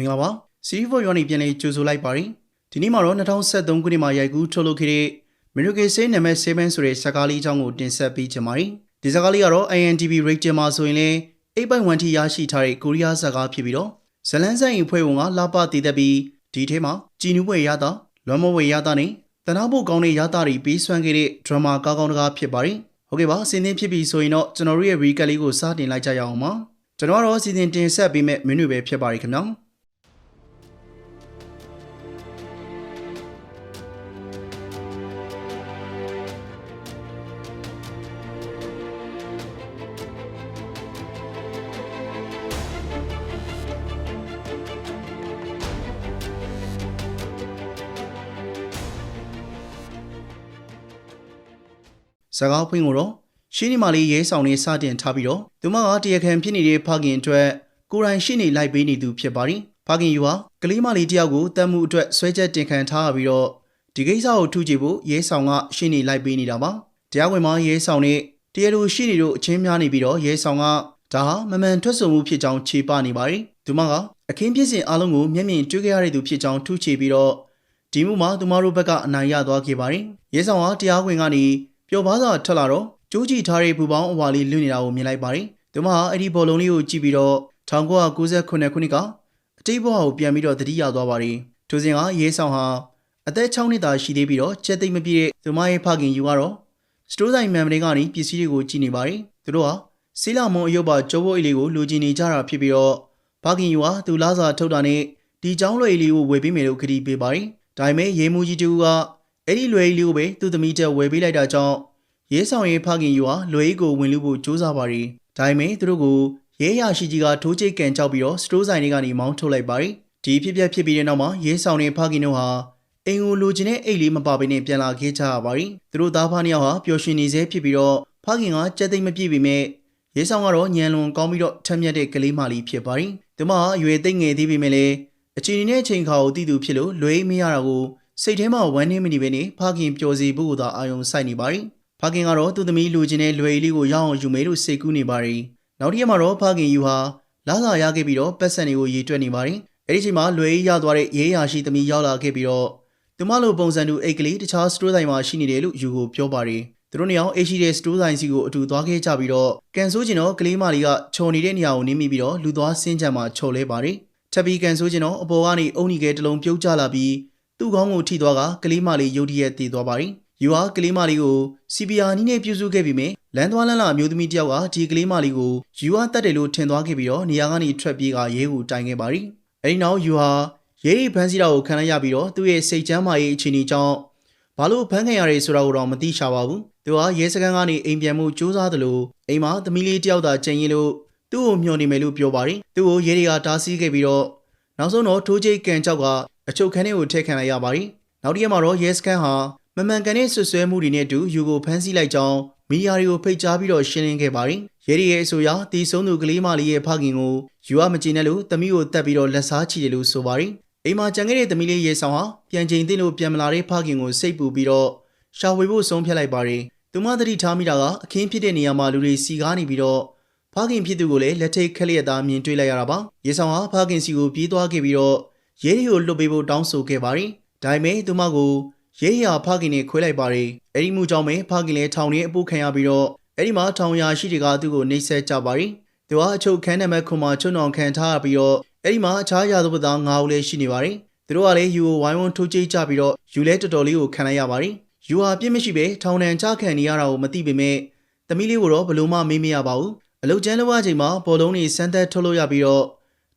မင်္ဂလာပါစီရီဖိုယောနီပြန်လေးကြိုဆိုလိုက်ပါရီဒီနေ့မှာတော့2023ခုနှစ်မှာရိုက်ကူးထုတ်လုပ်ခဲ့တဲ့မီရကေဆေးနံပါတ်7ဆိုတဲ့ဇာတ်ကားလေးအကြောင်းကိုတင်ဆက်ပေးချင်ပါရီဒီဇာတ်ကားလေးကတော့ INTV rating မှာဆိုရင်လည်း8.1ထိရရှိထားတဲ့ကိုရီးယားဇာတ်ကားဖြစ်ပြီးတော့ဇလန်းဆိုင်ရင်ဖွဲ့ဝင်ကလာပတည်သက်ပြီးဒီထဲမှာကြည်နူးပွဲရတာလွမ်းမဝေရတာနဲ့တနာဖို့ကောင်းတဲ့ရတာတွေပေးစွမ်းခဲ့တဲ့ဒရမာကောင်းကောင်းတကားဖြစ်ပါရီဟုတ်ကဲ့ပါအစင်းသင်းဖြစ်ပြီဆိုရင်တော့ကျွန်တော်တို့ရဲ့ recap လေးကိုစတင်လိုက်ကြရအောင်ပါကျွန်တော်ကတော့စီစဉ်တင်ဆက်ပေးမဲ့မင်းတွေပဲဖြစ်ပါရီခင်ဗျာ စကားဖွင့်ကိုတော့ရှင်းနေမာလေးရဲဆောင်နေစတင်ထားပြီးတော့သူမကတရားခံဖြစ်နေတဲ့ဖခင်အတွက်ကိုယ်တိုင်ရှင်းနေလိုက်ပေးနေသူဖြစ်ပါသည်ဖခင်ယူဟာကလေးမလေးတယောက်ကိုတတ်မှုအတွက်ဆွဲချက်တင်ခံထားရပြီးတော့ဒီကိစ္စကိုထုကြည့်ဖို့ရဲဆောင်ကရှင်းနေလိုက်ပေးနေတာပါတရားဝင်မှာရဲဆောင်နဲ့တရားလိုရှင်းနေတို့အချင်းများနေပြီးတော့ရဲဆောင်ကဒါဟာမမှန်ထွက်ဆိုမှုဖြစ်ကြောင်းခြေပနေပါသည်သူမကအခင်းဖြစ်စဉ်အလုံးကိုမျက်မြင်တွေ့ခဲ့ရတဲ့သူဖြစ်ကြောင်းထုချေပြီးတော့ဒီမှုမှာသူမတို့ဘက်ကအနိုင်ရသွားခဲ့ပါတယ်ရဲဆောင်ကတရားဝင်ကနေ ပျော်ပါးစွာထွက်လာတော့ကျိုးကြည့်ထားတဲ့ဘူပေါင်းအဝါလေးလွင့်နေတာကိုမြင်လိုက်ပါတယ်။သူမဟာအဲ့ဒီဘောလုံးလေးကိုကြည့်ပြီးတော့1998ခုနှစ်ကအတိတ်ဘဝကိုပြန်ပြီးတော့တတိယသွားပါတယ်။ထိုစဉ်ကရဲဆောင်ဟာအသက်6နှစ်သာရှိသေးပြီးတော့ချက်သိမ့်မပြည့်တဲ့သူမရဲ့ဖခင်ယူကတော့စတိုးဆိုင်မန်မလေးကနေပစ္စည်းတွေကိုကြည့်နေပါတယ်။သူတို့ဟာစီလာမွန်အယုတ်ပါကျိုးဘိုးအလေးကိုလူကျင်နေကြတာဖြစ်ပြီးတော့ဖခင်ယူဟာသူလားစာထုတ်တာနဲ့ဒီเจ้าလွယ်လေးကိုဝယ်ပေးမယ်လို့ခရီးပေးပါတယ်။ဒါပေမဲ့ရေမူကြီးတူက အဲ့ဒီလွယ်လေးကိုပဲသူ့သမီးတက်ဝယ်ပေးလိုက်တာကြောင့်ရဲဆောင်ရဲဖခင်ယူဟာလွယ်ကြီးကိုဝင်လူဖို့စူးစမ်းပါရီဒါပေမဲ့သူတို့ကိုရဲရရှိကြီးကထိုးချိတ်ကန်ကြောက်ပြီးတော့စတိုးဆိုင်တွေကနေမောင်းထုတ်လိုက်ပါရီဒီဖြစ်ပျက်ဖြစ်ပြီးတဲ့နောက်မှာရဲဆောင်ရဲဖခင်တို့ဟာအင်ကိုလိုချင်တဲ့အိတ်လေးမပါဘဲနဲ့ပြန်လာခဲ့ကြရပါရီသူတို့သားဖားနှစ်ယောက်ဟာပျော်ရွှင်နေစေဖြစ်ပြီးတော့ဖခင်ကကြက်သိမ့်မပြည့်ပေမဲ့ရဲဆောင်ကတော့ညံလွန်ကောင်းပြီးတော့ထက်မြက်တဲ့ကလေးမလေးဖြစ်ပါရီသူမဟာရွယ်သိမ့်ငယ်သေးပေမဲ့လည်းအချိန်နဲ့အချိန်ခါကိုတည်သူဖြစ်လို့လွယ်မရတာကို စိတ်ထဲမှာဝမ်းနေမနေပဲနဲ့ဖခင်ပျော်စီဖို့သာအာယုံစိုက်နေပါရီဖခင်ကတော့သူ့သမီးလူချင်းတဲ့လွယ်လေးကိုရအောင်ယူမယ်လို့စိတ်ကူးနေပါရီနောက်တစ်ရက်မှာတော့ဖခင်ယူဟာလာစာရခဲ့ပြီးတော့ပတ်စံတွေကိုရေတွက်နေပါရီအဲ့ဒီချိန်မှာလွယ်ရသွားတဲ့ရေးရာရှိသမီးရောက်လာခဲ့ပြီးတော့သူမလိုပုံစံတူအိတ်ကလေးတခြားစတိုးဆိုင်မှာရှိနေတယ်လို့ယူကိုပြောပါရီသူတို့နှစ်ယောက်အိတ်ရှိတဲ့စတိုးဆိုင်စီကိုအတူသွားခဲ့ကြပြီးတော့ကန်ဆိုးကျင်တော့ကလေးမလေးကခြုံနေတဲ့နေရာကိုနင်းမိပြီးတော့လူသွားဆင်းချမ်းမှာခြုံလဲပါရီထပ်ပြီးကန်ဆိုးကျင်တော့အပေါ်ကနေအုံနီကဲတစ်လုံးပြုတ်ကျလာပြီး သူ့ခေါင်းကိုထိသွားကကလေးမလေးရုတ်တရက်တည်သွားပါရီယူဟာကလေးမလေးကို CPR နီးနဲ့ပြုစုခဲ့ပြီးမြဲလမ်းသွားလမ်းလာအမျိုးသမီးတယောက်ကဒီကလေးမလေးကိုယူဟာတတ်တယ်လို့ထင်သွားခဲ့ပြီးတော့နေရာကနေထွက်ပြေးကရဲကိုတိုင်ခဲ့ပါရီအဲဒီနောက်ယူဟာရဲရီဖမ်းဆီးတာကိုခံလိုက်ရပြီးတော့သူ့ရဲ့စိတ်ချမ်းမာရေးအခြေအနေကြောင့်ဘာလို့ဖမ်းခံရတယ်ဆိုတာကိုတော့မသိချပါဘူးသူဟာရဲစခန်းကနေအိမ်ပြန်မှုစူးစမ်းတယ်လို့အိမ်မှာသမီးလေးတယောက်သာကျန်ရင်လို့သူ့ကိုမျှော်နေမယ်လို့ပြောပါရီသူ့ကိုရဲတွေကတားဆီးခဲ့ပြီးတော့နောက်ဆုံးတော့ထိုးချိတ်ကန်ကြောက်က အချုပ်ခန်းထဲကိုထည့်ခံလိုက်ရပါရီနောက်တစ်ရက်မှာတော့ရဲစခန်းဟာမမှန်ကန်တဲ့ဆွဆွဲမှုတွေနဲ့အတူယူကိုဖမ်းဆီးလိုက်ကြောင်းမီဒီယာတွေကိုဖိတ်ကြားပြီးတော့ရှင်းလင်းခဲ့ပါတယ်။ရဲရီရဲ့အဆိုအရတီဆုံးသူကလေးမလေးရဲ့ဖခင်ကိုယူအမကြည့်နဲ့လို့တမီးကိုတက်ပြီးတော့လက်စားချီတယ်လို့ဆိုပါတယ်။အိမ်မှာကြံခဲ့တဲ့တမီးလေးရေဆောင်ဟာပြန်ချိန်သိလို့ပြန်မလာတဲ့ဖခင်ကိုစိတ်ပူပြီးတော့ရှာဝေဖို့ဆုံးဖြတ်လိုက်ပါတယ်။သူမသတိထားမိတာကအခင်းဖြစ်တဲ့နေရာမှာလူတွေစီကားနေပြီးတော့ဖခင်ဖြစ်သူကိုလည်းလက်ထိတ်ခက်လျက်သားမြင်တွေ့လိုက်ရတာပါ။ရေဆောင်ဟာဖခင်စီကိုပြေးသွားခဲ့ပြီးတော့ ရဲရီကိုလွတ်ပေးဖို့တောင်းဆိုခဲ့ပါတယ်။ဒါပေမဲ့သူမကိုရဲရဖခင်နဲ့ခွဲလိုက်ပါတယ်အဲ့ဒီမှုကြောင့်ပဲဖခင်လည်းထောင်ထဲအပုတ်ခံရပြီးတော့အဲ့ဒီမှာထောင်ရာရှိတွေကသူ့ကိုနှိပ်စက်ကြပါတယ်သူကအချုပ်ခန်းနံပါတ်ခွန်မှာချုံအောင်ခံထားပြီးတော့အဲ့ဒီမှာအခြားရာသဘောသား၅ဦးလည်းရှိနေပါတယ်သူတို့ကလည်းယူကိုဝိုင်းဝန်းထိုးကြိတ်ကြပြီးတော့ယူလဲတော်တော်လေးကိုခံလိုက်ရပါတယ်ယူဟာပြစ်မရှိပဲထောင်ထန်ချခံနေရတာကိုမသိပေမဲ့သမီးလေးကိုတော့ဘလို့မှမေးမရပါဘူးအလုတ်ကျန်းလောအချိန်မှာဘောလုံးတွေစမ်းသက်ထုတ်လို့ရပြီးတော့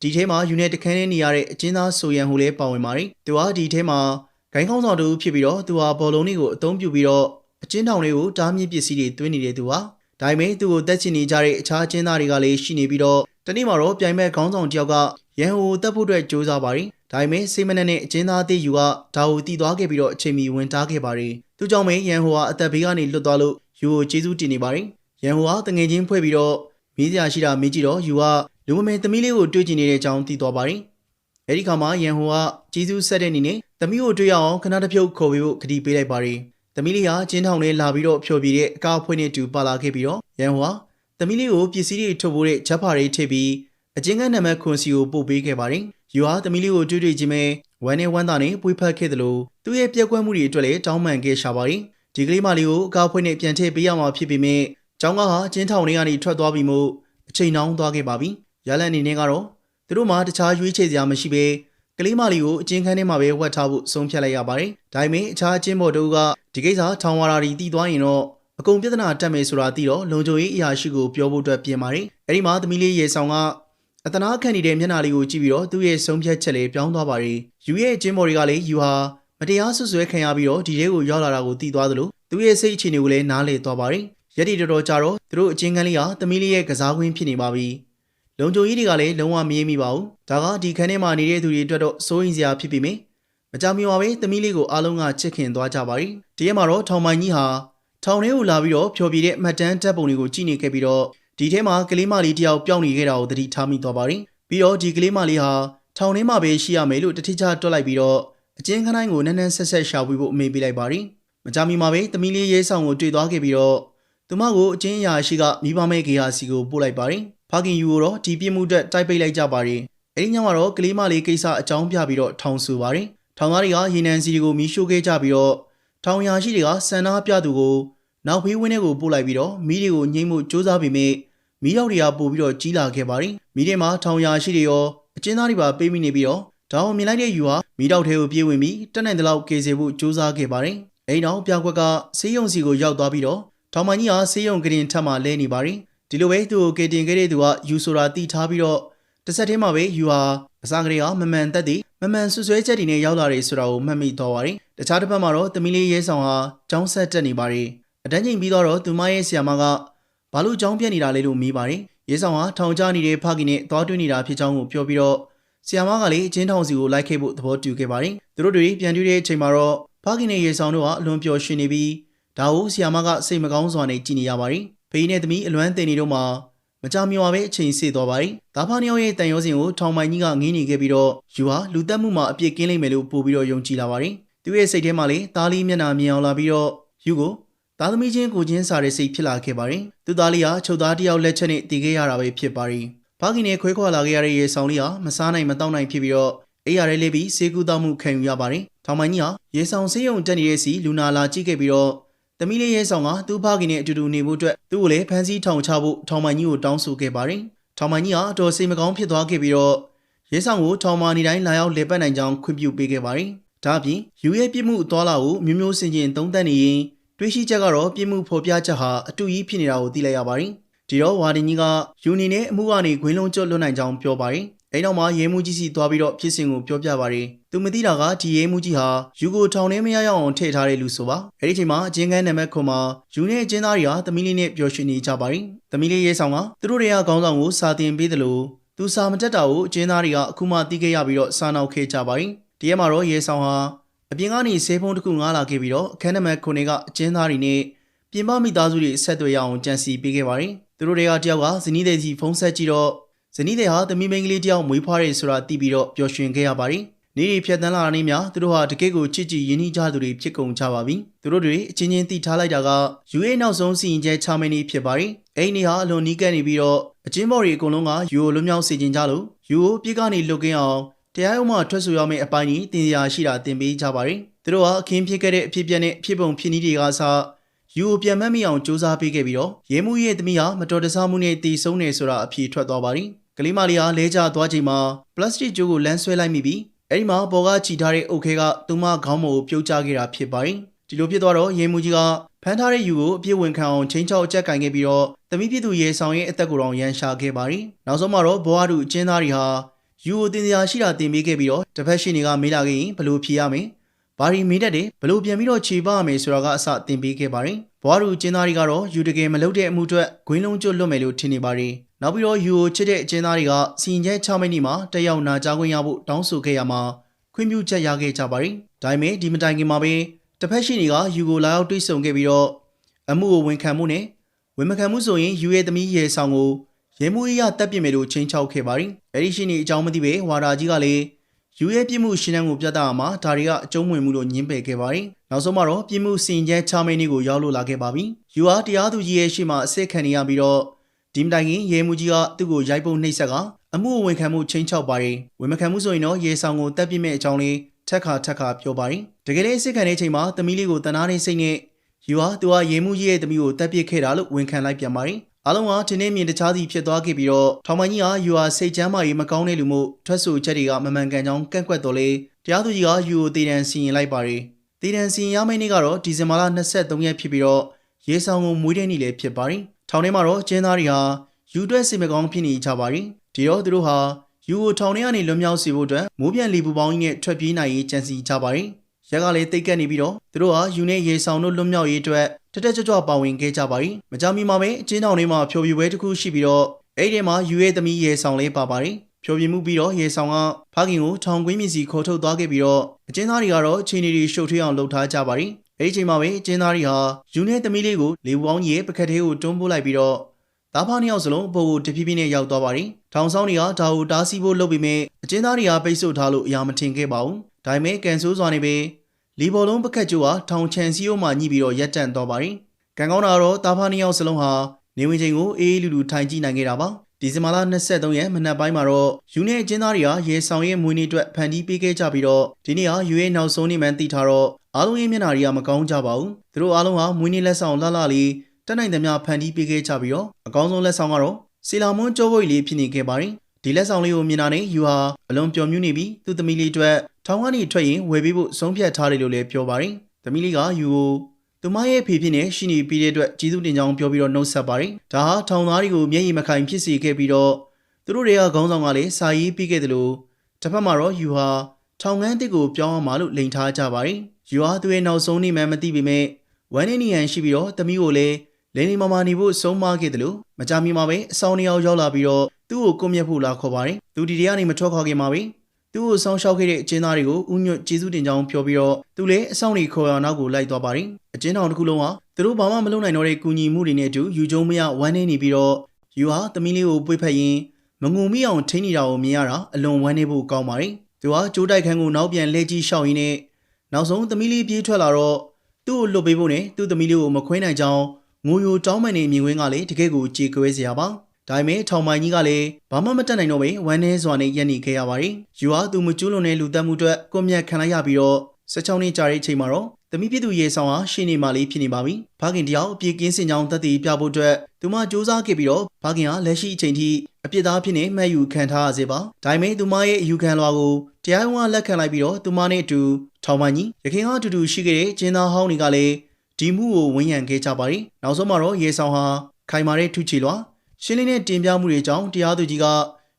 ဒီထဲမှာယူနဲ့တခန်းနဲ့နေရတဲ့အချင်းသားဆိုရန်ဟိုလည်းပါဝင်ပါတယ်သူကဒီထဲမှာဂိုင်းကောင်းဆောင်တူဖြစ်ပြီးတော့သူဟာဘောလုံးလေးကိုအသုံးပြုပြီးတော့အချင်းတောင်လေးကိုတားမြစ်ပစ္စည်းတွေသွင်းနေတဲ့သူဟာဒါပေမဲ့သူ့ကိုတက်ချင်နေကြတဲ့အခြားအချင်းသားတွေကလည်းရှိနေပြီးတော့တနေ့မှာတော့ပြိုင်မဲ့ခေါင်းဆောင်တယောက်ကရန်ဟိုတက်ဖို့အတွက်ကြိုးစားပါတယ်ဒါပေမဲ့စိတ်မနှက်နဲ့အချင်းသားအသေးယူကဒါကိုတီးသွားခဲ့ပြီးတော့အချိန်မီဝင်တားခဲ့ပါတယ်သူကြောင့်ပဲရန်ဟိုဟာအသက်ဘေးကနေလွတ်သွားလို့ယူကိုကျေးဇူးတင်နေပါတယ်ရန်ဟိုဟာတငယ်ချင်းဖွဲ့ပြီးတော့မီးစရာရှိတာမေးကြည့်တော့ယူက လူမမယ်သမီးလေးကိုတွေ့ကျင်နေတဲ့အကြောင်းသိသွားပါတယ်အဲဒီခါမှာရန်ဟိုကကျေးဇူးဆက်တဲ့အနေနဲ့သမီးကိုတွေ့ရအောင်ခဏတစ်ဖြုတ်ခေါ်ပြီးဖို့ကတိပေးလိုက်ပါတယ်။သမီးလေးဟာကျင်းထောင်ထဲလာပြီးတော့ဖျော်ပြတဲ့အကားဖွင့်နဲ့တူပါလာခဲ့ပြီးတော့ရန်ဟိုကသမီးလေးကိုပစ္စည်းတွေထုတ်ဖို့တဲ့ဂျက်ဖာတွေထည့်ပြီးအချင်းကနံပါတ်ခွန်စီကိုပို့ပေးခဲ့ပါတယ်။ယူဟာသမီးလေးကိုတွေ့တွေ့ချင်းပဲဝမ်းနဲ့ဝမ်းသာနဲ့ပွေးဖက်ခဲ့တယ်လို့သူ့ရဲ့ပြက်ကွက်မှုတွေအတွက်လည်းတောင်းပန်ခဲ့ရှာပါတယ်ဒီကလေးမလေးကိုအကားဖွင့်နဲ့ပြန်ထည့်ပေးရမှာဖြစ်ပေမဲ့ကျောင်းကဟာကျင်းထောင်တွေကနေထွက်သွားပြီးမှအချိန်နှောင်းသွားခဲ့ပါပြီ ရလန်အနေနဲ့ကတော့သူတို့မှတခြားရွေးချယ်စရာမရှိပဲကလေးမလေးကိုအကျဉ်းခန်းထဲမှာပဲဝတ်ထားဖို့ဆုံးဖြတ်လိုက်ရပါတယ်ဒါပေမဲ့အခြားအကျဉ်းဘော်တို့ကဒီကိစ္စထောင်ဝါရာတွေတည်သွားရင်တော့အကုန်ပြဿနာတက်မယ်ဆိုတာသိတော့လုံခြုံရေးအရာရှိကိုပြောဖို့အတွက်ပြင်ပါတယ်အဲ့ဒီမှာသမီးလေးရေဆောင်ကအတနာခံနေတဲ့မျက်နှာလေးကိုကြည့်ပြီးတော့သူ့ရဲ့ဆုံးဖြတ်ချက်လေးပြောင်းသွားပါတယ်ယူရဲ့အကျင်းဘော်တွေကလည်းယူဟာမတရားဆွဆွဲခံရပြီးတော့ဒီထဲကိုရောက်လာတာကိုသိသွားသလိုသူ့ရဲ့စိတ်အခြေအနေကိုလည်းနားလည်သွားပါတယ်ရက်ဒီတော်တော်ကြာတော့သူတို့အချင်းကန်းလေးဟာသမီးလေးရဲ့ကစားကွင်းဖြစ်နေပါပြီ လုံခြုံရေးတွေကလည်းလုံးဝမရေးမိပါဘူးဒါကဒီခန်းထဲမှာနေတဲ့သူတွေအတွက်တော့စိုးရင်စရာဖြစ်ပြီမေမကြမီပါပဲသမီးလေးကိုအားလုံးကချစ်ခင်သွားကြပါပြီတရက်မှာတော့ထောင်မိုင်ကြီးဟာထောင်ထဲကိုလာပြီးတော့ဖျော်ပြတဲ့အမှတ်တမ်းတပ်ပုံတွေကိုကြည့်နေခဲ့ပြီးတော့ဒီထဲမှာကလေးမလေးတယောက်ပျောက်နေခဲ့တာကိုသတိထားမိသွားပါတယ်ပြီးတော့ဒီကလေးမလေးဟာထောင်ထဲမှာပဲရှိရမယ်လို့တတိချတွက်လိုက်ပြီးတော့အကျဉ်းခန်းတိုင်းကိုနန်းနန်းဆက်ဆက်ရှာဖွေဖို့အမိန့်ပေးလိုက်ပါတယ်မကြမီမှာပဲသမီးလေးရဲဆောင်ကိုတွေ့သွားခဲ့ပြီးတော့သူမကိုအကျဉ်းအရာရှိကမိဘမဲကေဟာစီကိုပို့လိုက်ပါတယ် ဖခင်ယူကိုတော့ဒီပြစ်မှုအတွက်တိုက်ပိတ်လိုက်ကြပါတယ်။အဲဒီညမှာတော့ကလေးမလေးကိစ္စအကြောင်းပြပြီးတော့ထောင်ဆူပါတယ်။ထောင်သားတွေကရေနံစီတွေကိုမီးရှို့ခဲ့ကြပြီးတော့ထောင်ရာရှိတွေကဆန္ဒပြသူကိုနောက်ဖေးဝင်းတွေကိုပို့လိုက်ပြီးတော့မီးတွေကိုငြိမ်းမှုစူးစမ်းပေမဲ့မီးရောက်တွေကပို့ပြီးတော့ကြီးလာခဲ့ပါတယ်။မီးတွေမှာထောင်ရာရှိတွေရောအကျဉ်းသားတွေပါပေးမိနေပြီးတော့ဒါအောင်မြင်လိုက်တဲ့ယူဟာမီးတောက်ထဲကိုပြေးဝင်ပြီးတက်နိုင်တဲ့လောက်ကယ်ဆယ်ဖို့စူးစမ်းခဲ့ပါတယ်။အဲဒီနောက်ပြာကွက်ကဆေးရုံစီကိုရောက်သွားပြီးတော့ထောင်မကြီးဟာဆေးရုံကရင်ထပ်မှလဲနေပါတယ်။ ဒီလိုပဲသူ့ကိုကေတင်ခဲ့တဲ့သူကယူဆိုတာတီထားပြီးတော့တစ်ဆက်တည်းမှာပဲယူဟာအစားကလေးကမမှန်သက်သည်မမှန်ဆွဆွဲချက်တွေနဲ့ရောက်လာတယ်ဆိုတာကိုမှတ်မိသွားပါတယ်တခြားတစ်ဖက်မှာတော့သမီးလေးရဲဆောင်ဟာចောင်းဆက်တက်နေပါတယ်အတန်းချိန်ပြီးတော့သူမရဲ့ဆီယာမကဘာလို့ចောင်းပြက်နေတာလဲလို့မေးပါတယ်ရဲဆောင်ဟာထောင်ချနေတဲ့ဖခင်နဲ့သွားတွေ့နေတာဖြစ်ကြောင်းကိုပြောပြီးတော့ဆီယာမကလည်းအချင်းထောင်စီကိုလိုက်ခဲ့ဖို့သဘောတူခဲ့ပါတယ်သူတို့တွေပြန်တွေ့တဲ့အချိန်မှာတော့ဖခင်နဲ့ရဲဆောင်တို့ဟာအလွန်ပျော်ရွှင်နေပြီးဒါကိုဆီယာမကစိတ်မကောင်းစွာနဲ့ကြည်နေရပါတယ် ဖေးနဲ့သမီးအလွမ်းတင်နေတော့မှမကြမြော်ပဲအချိန်စေသွားပါတယ်။ဒါဖာနှစ်ယောက်ရဲ့တန်ရုံးစင်ကိုထောင်မိုင်ကြီးကငင်းနေခဲ့ပြီးတော့ယူဟာလူတက်မှုမှာအပြစ်ကင်းလိမ့်မယ်လို့ပို့ပြီးတော့ယုံကြည်လာပါတယ်။သူရဲ့စိတ်ထဲမှာလည်းသားလေးမျက်နှာမြင်အောင်လာပြီးတော့ယူကိုသားသမီးချင်းကိုချင်းစားတဲ့စိတ်ဖြစ်လာခဲ့ပါတယ်။သူသားလေးဟာချုပ်သားတစ်ယောက်လက်ချက်နဲ့တည်ခဲ့ရတာပဲဖြစ်ပါတယ်။ဖခင်နဲ့ခွဲခွာလာခဲ့ရတဲ့ရေဆောင်လေးဟာမစားနိုင်မတောက်နိုင်ဖြစ်ပြီးတော့အိယာရဲလေးပြီးစေကူတောက်မှုခံယူရပါတယ်။ထောင်မိုင်ကြီးဟာရေဆောင်ဆေးရုံတက်နေတဲ့စီလူနာလာကြည့်ခဲ့ပြီးတော့ သမီးလေးရဲဆောင်ကသူ့ဖခင်နဲ့အတူတူနေဖို့အတွက်သူ့ကိုလည်းဖမ်းဆီးထောင်ချဖို့ထောင်မိုင်ကြီးကိုတောင်းဆိုခဲ့ပါတယ်။ထောင်မိုင်ကြီးကအတော်စိတ်မကောင်းဖြစ်သွားခဲ့ပြီးတော့ရဲဆောင်ကိုထောင်မာနေတိုင်းလာရောက်လေပတ်နိုင်ကြောင်းခွင့်ပြုပေးခဲ့ပါတယ်။ဒါအပြင်ယူရဲ့ပြစ်မှုအသွားလာကိုမျိုးမျိုးစင်ကျင်သုံးသပ်နေရင်တွေးရှိချက်ကတော့ပြစ်မှုဖော်ပြချက်ဟာအတူကြီးဖြစ်နေတာကိုသိလိုက်ရပါတယ်။ဒီတော့ဝါဒင်ကြီးကယူနီနဲ့အမှုကနေဂွင်းလုံးကျွတ်လွတ်နိုင်ကြောင်းပြောပါတယ်။ အဲနောက်မှာရဲမှုကြီးစီသွားပြီးတော့ဖြစ်စဉ်ကိုပြောပြပါတယ်။သူမသိတာကဒီရဲမှုကြီးဟာယူကိုထောင်ထဲမရရအောင်ထည့်ထားတဲ့လူဆိုပါ။အဲဒီချိန်မှာအချင်းကန်းနံပါတ်ခွန်မှာယူနဲ့အချင်းသားတွေကသမီးလေးနဲ့ပျော်ရွှင်နေကြပါတယ်။သမီးလေးရဲဆောင်ကသူတို့တွေကခေါင်းဆောင်ကိုစာတင်ပေးတယ်လို့သူစာမတက်တာကိုအချင်းသားတွေကအခုမှသိခဲ့ရပြီးတော့စာနောက်ခဲ့ကြပါတယ်။ဒီရက်မှာတော့ရဲဆောင်ဟာအပြင်ကနေဆေးဖုံးတစ်ခုငားလာခဲ့ပြီးတော့အခန်းနံပါတ်ခွန်တွေကအချင်းသားတွေနဲ့ပြင်ပမိသားစုတွေဆက်သွယ်ရအောင်ကြံစီပေးခဲ့ပါတယ်။သူတို့တွေကတယောက်ကဇနီးတဲ့စီဖုန်းဆက်ကြည့်တော့ ဇနီးတဲ့ဟာသမီးမင်းကလေးတယောက်မွေးဖွားရဲဆိုတာသိပြီးတော့ပျော်ရွှင်ခဲ့ရပါတယ်။နေရီဖြတ်တန်းလာတာနဲ့မြသူတို့ဟာတကယ့်ကိုချစ်ကြည်ရင်းနှီးကြသူတွေဖြစ်ကုန်ကြပါပြီ။သူတို့တွေအချင်းချင်းသိထားလိုက်တာက UA နောက်ဆုံးစီရင်ချက်ချမင်းကြီးဖြစ်ပါတယ်။အဲ့ဒီနေ့ဟာအလွန်နီးကပ်နေပြီးတော့အချင်းဘော်တွေအကုန်လုံးက UO လွတ်မြောက်စေခြင်းကြလို့ UO ပြစ်ကနေလွတ်ကင်းအောင်တရားရုံးမှာထွက်ဆိုရမယ့်အပိုင်းကြီးတင်ရာရှိတာတင်ပေးကြပါတယ်။သူတို့ဟာအခင်းဖြစ်ခဲ့တဲ့အဖြစ်ပြက်နဲ့ဖြစ်ပုံဖြစ်နည်းတွေကစားယူကိုပြန်မမိအောင်စူးစမ်းပေးခဲ့ပြီးတော့ရဲမှုရဲ့သမီးဟာမတော်တဆမှုနဲ့တည်ဆုံးနေဆိုတာအဖြေထွက်သွားပါတယ်။ ကလေးမလေးဟာလဲကျသွားချိန်မှာပလတ်စတစ်ကျိုးကိုလမ်းဆွဲလိုက်မိပြီးအဲ့ဒီမှာပေါ်ကချီထားတဲ့အုတ်ခဲကသူမခေါင်းပေါ်ကိုပြုတ်ကျခဲ့တာဖြစ်ပါတယ်။ဒီလိုဖြစ်သွားတော့ရဲမှုကြီးကဖမ်းထားတဲ့ယူကိုအပြစ်ဝင်ခံအောင်ချင်းချောက်ကြက်ကင်ခဲ့ပြီးတော့သမီးပြစ်သူရဲဆောင်ရဲ့အသက်ကိုယ်တော်ရန်ရှာခဲ့ပါတယ်။နောက်ဆုံးမှာတော့ဘွားတို့အကျဉ်းသားတွေဟာယူကိုတင်စရာရှိတာတင်ပေးခဲ့ပြီးတော့တစ်ဖက်ရှိနေကမေးလာခဲ့ရင်ဘလို့ဖြေရမလဲ။ဘာရီမေးတတ်တယ်ဘလို့ပြန်ပြီးတော့ခြေပရမယ်ဆိုတာကအစတင်ပေးခဲ့ပါတယ်။ ဘွားတို့အကျဉ်းသားတွေကတော့ယူတကယ်မလုပ်တဲ့အမှုအတွက်ဂွင်းလုံးကျွတ်လွတ်မယ်လို့ထင်နေပါတယ်။နောက်ပြီးတော့ယူကိုချစ်တဲ့အကျဉ်းသားတွေကစီရင်ချက်6မိနစ်မှာတက်ရောက်နာကြားခွင့်ရဖို့တောင်းဆိုခဲ့ရမှာခွင့်ပြုချက်ရခဲ့ကြပါတယ်။ဒါပေမဲ့ဒီမတိုင်ခင်မှာပဲတစ်ဖက်ရှိနေကယူကိုလာရောက်တွေ့ဆုံခဲ့ပြီးတော့အမှုကိုဝန်ခံမှုနဲ့ဝန်မခံမှုဆိုရင်ယူရဲ့သမီးရဲ့ဆောင်ကိုရဲမှုရတပ်ပြစ်မယ်လို့ချင်းချောက်ခဲ့ပါတယ်။အဲဒီရှိနေအကြောင်းမသိပဲဝါရာကြီးကလည်း ယူရဲ့ပြစ်မှုရှင်းတန်းကိုပြသအောင်မှာဒါတွေကအကျုံးဝင်မှုလို့ညင်းပယ်ခဲ့ပါတယ်။နောက်ဆုံးမှာတော့ပြစ်မှုစီရင်ချက်ချမင်းလေးကိုရောက်လို့လာခဲ့ပါပြီ။ယူဟာတရားသူကြီးရဲ့ရှေ့မှာအစစ်ခံနေရပြီးတော့ဒီမတိုင်ခင်ရဲမှုကြီးကသူ့ကိုရိုက်ပုတ်နှိပ်ဆက်ကအအမှုဝန်ခံမှုချင်းချောက်ပါတယ်ဝန်မခံမှုဆိုရင်တော့ရေဆောင်ကိုတက်ပြစ်မဲ့အကြောင်းလေးထက်ခါထက်ခါပြောပါတယ်တကယ်လေးစစ်ခံတဲ့ချိန်မှာသမီးလေးကိုတနာနေစိတ်နဲ့ယူဟာသူဟာရေမှုကြီးရဲ့သမီးကိုတက်ပြစ်ခဲ့တာလို့ဝန်ခံလိုက်ပြန်ပါတယ် အားလုံးကဒီနေ့မြင်တခြားစီဖြစ်သွားခဲ့ပြီးတော့ထောင်မကြီးကယူဟာစိတ်ချမ်းမာရေးမကောင်းတဲ့လူမျိုးထွက်ဆိုချက်တွေကမမှန်ကန်ကြောင်းကန့်ကွက်တော်လေတရားသူကြီးကယူကိုတည်တံစီရင်လိုက်ပါတယ်တည်တံစီရင်ရမယ့်နေ့ကတော့ဒီဇင်ဘာလ23ရက်ဖြစ်ပြီးတော့ရေဆောင်ကိုမွေးတဲ့နေ့လည်းဖြစ်ပါတယ်ထောင်ထဲမှာတော့ကျင်းသားတွေဟာယူတွက်စီမကောင်းဖြစ်နေကြပါတယ်ဒီတော့သူတို့ဟာယူကိုထောင်ထဲကနေလွတ်မြောက်စေဖို့အတွက်မိုးပြန်လီပူပေါင်းကြီးနဲ့ထွက်ပြေးနိုင်ရေးကြံစီကြပါတယ် ရက်ကလည်းတိတ်ကက်နေပြီးတော့သူတို့ဟာယူနဲ့ရေဆောင်တို့လွတ်မြောက်ရေးအတွက်တက်တက်ကြွကြွပါဝင်ခဲ့ကြပါတယ်မကြမီမှာပဲအချင်းတောင်လေးမှာဖြိုပြပွဲတစ်ခုရှိပြီးတော့အဲ့ဒီမှာယူရဲ့သမီးရေဆောင်လေးပါပါတယ်ဖြိုပြမှုပြီးတော့ရေဆောင်ကဖခင်ကိုထောင်ကွင်းမြစီခေါ်ထုတ်သွားခဲ့ပြီးတော့အချင်းသားတွေကတော့အချင်းတွေရှုပ်ထွေးအောင်လှုပ်ထားကြပါတယ်အဲ့ဒီချိန်မှာပဲအချင်းသားတွေဟာယူနဲ့သမီးလေးကိုလေပေါင်းကြီးရဲ့ပကက်သေးကိုတွန်းပို့လိုက်ပြီးတော့တားဖားနှစ်ယောက်စလုံးအပေါ်ကိုတဖြည်းဖြည်းနဲ့ရောက်သွားပါတယ်ထောင်ဆောင်တွေကဒါကိုတားဆီးဖို့လုပ်ပြီးမြဲအချင်းသားတွေကပိတ်ဆို့ထားလို့အရာမထင်ခဲ့ပါဘူး ဒါပေမဲ့ကန်ဆိုးစွာနေပဲလီဘော်လုံးပကက်ကျိုးဟာထောင်ချန်စီယိုမှညှိပြီးတော့ရက်တန့်သွားပါတယ်ကံကောင်းတာတော့တာဖားနှစ်ယောက်စလုံးဟာနေဝင်ချိန်ကိုအေးအေးလူလူထိုင်ကြည့်နိုင်ခဲ့တာပါဒီဇင်ဘာလ23ရက်မနက်ပိုင်းမှာတော့ယူနေအကျဉ်းသားတွေကရေဆောင်ရဲ့မွေးနေ့အတွက်ဖန်တီးပေးခဲ့ကြပြီးတော့ဒီနေ့ဟာယူရဲ့နောက်ဆုံးနေ့မှန်းသိထားတော့အားလုံးရဲ့မျက်နှာတွေကမကောင်းကြပါဘူးသူတို့အားလုံးဟာမွေးနေ့လက်ဆောင်လှလှလေးတက်နိုင်သမျှဖန်တီးပေးခဲ့ကြပြီးတော့အကောင်းဆုံးလက်ဆောင်ကတော့စီလာမွန်းကြောပွေလေးဖြစ်နေခဲ့ပါတယ် ဒီလက်ဆောင်လေးကိုမြင်တာနဲ့ယူဟာအလွန်ပျော်မြူးနေပြီးသူ့သမီးလေးအတွက်ထောင်ကနေထွက်ရင်ဝယ်ပေးဖို့ဆုံးဖြတ်ထားတယ်လို့လည်းပြောပါတယ်သမီးလေးကယူကိုသူမရဲ့ဖေဖြစ်နေရှိနေပြီးတဲ့အတွက်ကျေးဇူးတင်ကြောင်းပြောပြီးတော့နှုတ်ဆက်ပါတယ်ဒါဟာထောင်သားတွေကိုမျက်ရည်မခိုင်ဖြစ်စေခဲ့ပြီးတော့သူတို့တွေကခေါင်းဆောင်ကလည်းစာရေးပြီးခဲ့တယ်လို့တစ်ဖက်မှာတော့ယူဟာထောင်ငန်းတစ်ကိုပြောင်းအောင်မလို့လိန်ထားကြပါတယ်ယူဟာသူရဲ့နောက်ဆုံးနေ့မှမသိပေမဲ့ဝမ်းနေနေရန်ရှိပြီးတော့သမီးကိုလည်း လင်းနေမမာနေဖို့ဆုံးမခဲ့တယ်လို့မကြမီမှာပဲအဆောင်နေအောင်ရောက်လာပြီးတော့သူ့ကိုကွန်မြက်ဖို့လာခေါ်ပါတယ်သူဒီတွေကနေမထွက်ခွာခင်မှာပဲသူ့ကိုဆောင်းလျှောက်ခဲ့တဲ့အကျဉ်းသားတွေကိုဥညွတ်ကျေးဇူးတင်ကြောင်းပြောပြီးတော့သူလည်းအဆောင်နေခေါ်ရနောက်ကိုလိုက်သွားပါတယ်အကျဉ်းတော်တစ်ခုလုံးဟာသူတို့ဘာမှမလုပ်နိုင်တော့တဲ့ကူညီမှုတွေနဲ့အတူယူကျုံမရဝမ်းနေနေပြီးတော့ယူဟာသမီးလေးကိုပွေ့ဖက်ရင်းမငုံမိအောင်ထိန်းနေတာကိုမြင်ရတာအလွန်ဝမ်းနေဖို့ကောင်းပါတယ်သူဟာကြိုးတိုက်ခန်းကိုနောက်ပြန်လှည့်ကြည့်ရှောက်ရင်းနဲ့နောက်ဆုံးသမီးလေးပြေးထွက်လာတော့သူ့ကိုလွတ်ပေးဖို့နဲ့သူ့သမီးလေးကိုမခွဲနိုင်ကြောင်း ငိုယိုတောင်းပန်နေမြင်ကွင်းကလည်းတကယ့်ကိုကြေကွဲစရာပါဒါပေမဲ့ထောင်မိုင်ကြီးကလည်းဘာမှမတက်နိုင်တော့ပဲဝမ်းနေစွာနဲ့ရက်နေခဲ့ရပါတယ်ယူဟာသူမကျူးလွန်တဲ့လူသက်မှုအတွက်ကွန်မြတ်ခံလိုက်ရပြီးတော့16နှစ်ကြာတဲ့အချိန်မှာတော့သမီးပြည့်သူရေဆောင်ဟာရှင်းနေမှလေးဖြစ်နေပါပြီ။ဖခင်တယောက်အပြည့်ကင်းစင်ကြောင်းတက်တည်ပြဖို့အတွက်သူမစ조사ခဲ့ပြီးတော့ဖခင်ဟာလက်ရှိအချိန်ထိအပြစ်သားဖြစ်နေမှတ်ယူခံထားရစေပါ။ဒါပေမဲ့သူမရဲ့အယူခံလွှာကိုတရားဝင်လက်ခံလိုက်ပြီးတော့သူမနဲ့အတူထောင်မိုင်ကြီးရခင်ကအတူတူရှိခဲ့တဲ့ကျင်းသားဟောင်းတွေကလည်း ဒီမှုကိုဝန်ရံခဲ့ကြပါတယ်။နောက်ဆုံးမှာတော့ရေဆောင်ဟာခိုင်မာတဲ့ထုချီလွှာရှင်းလင်းတဲ့တင်ပြမှုတွေကြောင့်တရားသူကြီးက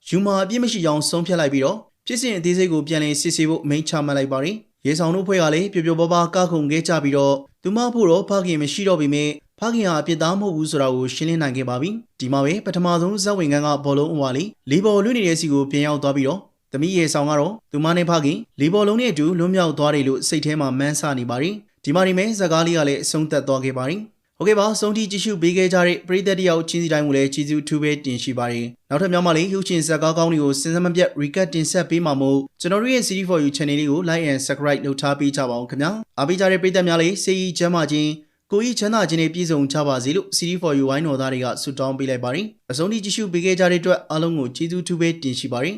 ယူမာအပြစ်မရှိကြောင်းဆုံးဖြတ်လိုက်ပြီးတော့ဖြစ်စဉ်အသေးစိတ်ကိုပြန်လည်စစ်ဆေးဖို့အမိန့်ချမှတ်လိုက်ပါတယ်။ရေဆောင်တို့ဖွဲ့ကလည်းပျော်ပျော်ပါးပါးကခုန်ခဲ့ကြပြီးတော့သူမဖို့တော့ဖခင်မရှိတော့ပေမဲ့ဖခင်ဟာအပြစ်သားမဟုတ်ဘူးဆိုတာကိုရှင်းလင်းနိုင်ခဲ့ပါပြီ။ဒီမှာပဲပထမဆုံးဇက်ဝင်ကန်းကဘောလုံးအဝါလေးလီဘော်လွင့်နေတဲ့စီကိုပြန်ရောက်သွားပြီးတော့သမီးရေဆောင်ကတော့သူမနဲ့ဖခင်လီဘော်လုံးနဲ့အတူလွတ်မြောက်သွားတယ်လို့စိတ်ထဲမှာမန်းဆနေပါတယ်။ ဒီမှာဒီမဲ့ဇက်ကားလေးကလည်းအဆုံးသက်သွားခဲ့ပါတယ်။ဟုတ်ကဲ့ပါဆုံးထိကြည့်ရှုပေးခဲ့ကြတဲ့ပရိသတ်တယောက်ချင်းစီတိုင်းကိုလည်းကျေးဇူးထူးပဲတင်ရှိပါတယ်နောက်ထပ်များမှလည်းရုပ်ရှင်ဇာတ်ကားကောင်းတွေကိုစဉ်းစားမပြတ် recap တင်ဆက်ပေးမှာမို့ကျွန်တော်တို့ရဲ့ Series for You channel လေးကို like and subscribe လုပ်ထားပေးကြပါဦးခင်ဗျာအားပေးကြတဲ့ပရိသတ်များလည်းစေကြီးချမ်းသာခြင်းကိုကြီးချမ်းသာခြင်းနဲ့ပြည့်စုံကြပါစေလို့ Series for You ဝိုင်းတော်သားတွေကဆုတောင်းပေးလိုက်ပါတယ်အဆုံးထိကြည့်ရှုပေးခဲ့ကြတဲ့အတွက်အားလုံးကိုကျေးဇူးထူးပဲတင်ရှိပါတယ်